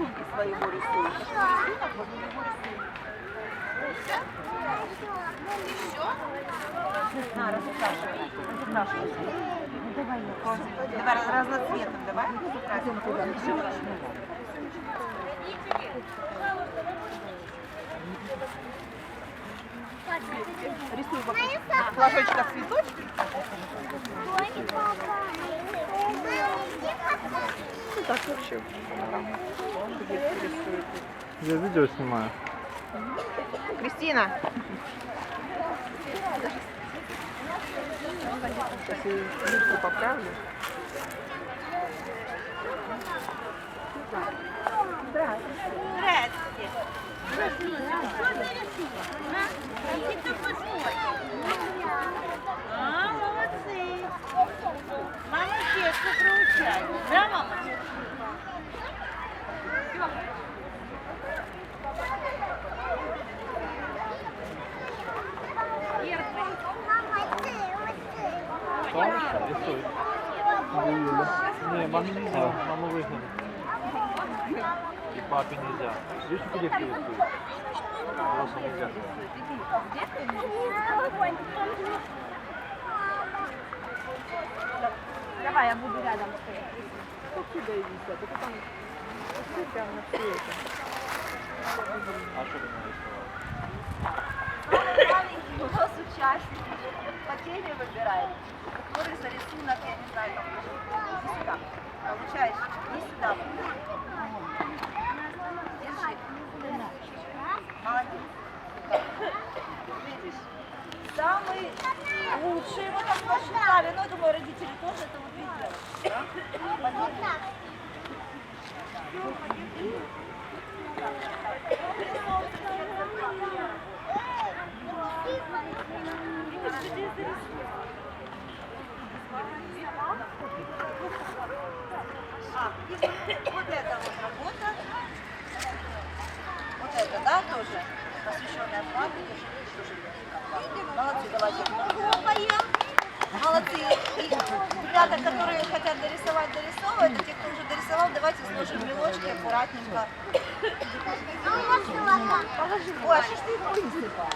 рисунки своего рисуют. Рисунок, вот у него рисунок. На, разукрашивай. Разукрашивай. Ну давай, Давай раз- разноцветным, давай. Разукрасим. Рисуй вокруг флажочков цветочки. Ну так вообще. Я видео снимаю. Кристина. Сейчас я юбку поправлю. А, молодцы. Мама детку приучает. Да, мамочка? Что? Рисуй. Не, маме нельзя, маму выгнали. И папе нельзя. Видишь, как детки рисуют? Просто нельзя. Давай, я буду рядом стоять. Отсюда и висят. Это там все прямо на все это. А что ты нарисовал? Маленький у по теме выбирает, который за рисунок, я не знаю, там, иди сюда. Получаешь? Иди сюда. Держи. Молодец. Видишь? Самый лучший, его там посчитали, но я думаю, родители тоже это вот видели. Да? А, и вот это вот работа. Вот это, да, тоже посвященная флагу. Молодцы, давайте хлопаем. Молодцы. И ребята, которые хотят дорисовать, дорисовывают, а те, кто уже дорисовал, давайте сложим брелочки аккуратненько. Ой, а что ж ты их высыпал?